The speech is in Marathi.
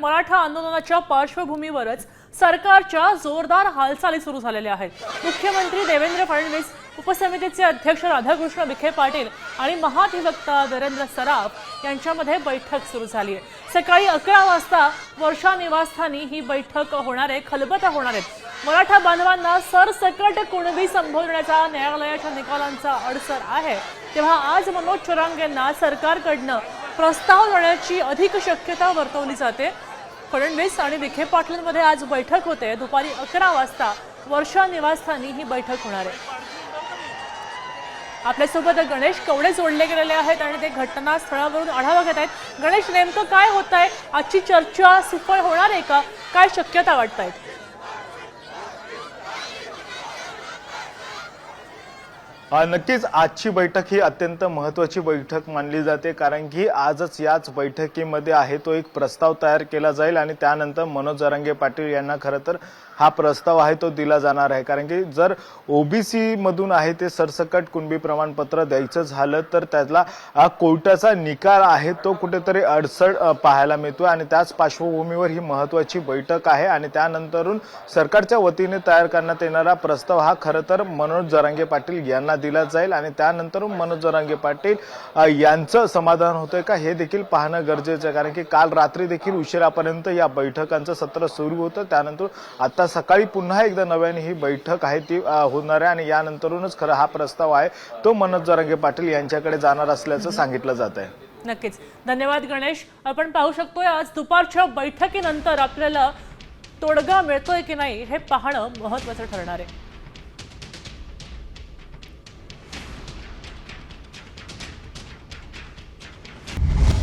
मराठा आंदोलनाच्या पार्श्वभूमीवरच सरकारच्या जोरदार हालचाली सुरू झालेल्या आहेत. मुख्यमंत्री देवेंद्र फडणवीस उपसमितीचे अध्यक्ष राधाकृष्ण विखे पाटील आणि महाधिवक्ता नरेंद्र सराफ यांच्यामध्ये बैठक सुरू झाली आहे. सकाळी अकरा वाजता वर्षा निवासस्थानी ही बैठक होणार आहे खलबतं होणार आहेत मराठा बांधवांना सरसकट कुणबी संबोधण्याचा न्यायालयाच्या निकालांचा अडसर आहे. तेव्हा आज मनोज चोरांग यांना सरकारकडनं प्रस्ताव देण्याची अधिक शक्यता वर्तवली जाते. फडणवीस आणि विखे पाटलांमध्ये आज बैठक होते. दुपारी अकरा वाजता वर्षा निवासस्थानी ही बैठक होणार आहे. आपल्यासोबत गणेश कवडे जोडले गेलेले आहेत आणि ते घटनास्थळावरून आढावा घेत आहेत. गणेश नेमकं काय होत आहे आजची चर्चा सुफळ होणार आहे का? काय शक्यता वाटत आहेत नक्कीच आजची बैठक ही अत्यंत महत्वाची बैठक मानली जाते कारण की आजच याच बैठकीमध्ये आहे तो एक प्रस्ताव तयार केला जाईल आणि त्यानंतर मनोज जरांगे पाटील यांना खरं तर हा प्रस्ताव आहे तो दिला जाणार आहे. कारण की जर ओबीसी मधून आहे ते सरसकट कुणबी प्रमाणपत्र द्यायचं झालं तर त्यातला कोर्टाचा निकाल आहे तो कुठेतरी अडचण पाहायला मिळतोय आणि त्याच पार्श्वभूमीवर ही महत्वाची बैठक आहे आणि त्यानंतरून सरकारच्या वतीने तयार करण्यात येणारा प्रस्ताव हा खरं तर मनोज जरांगे पाटील यांना दिला जाईल आणि त्यानंतर मनोज जरांगे पाटील यांचं समाधान होतंय का हे देखील पाहणं गरजेचं आहे. कारण की काल रात्री देखील उशिरापर्यंत या बैठकांचं सत्र सुरू होतं. त्यानंतर आता सकाळी पुन्हा एकदा नव्याने ही बैठक आहे ती होणार आहे आणि यानंतरूनच खरं हा प्रस्ताव आहे. तो मनोज जरांगे पाटील यांच्याकडे जाणार असल्याचं सांगितलं जात आहे. नक्कीच. धन्यवाद गणेश. आपण पाहू शकतोय आज दुपारच्या बैठकीनंतर आपल्याला तोडगा मिळतोय की नाही हे पाहणं महत्वाचं ठरणार आहे.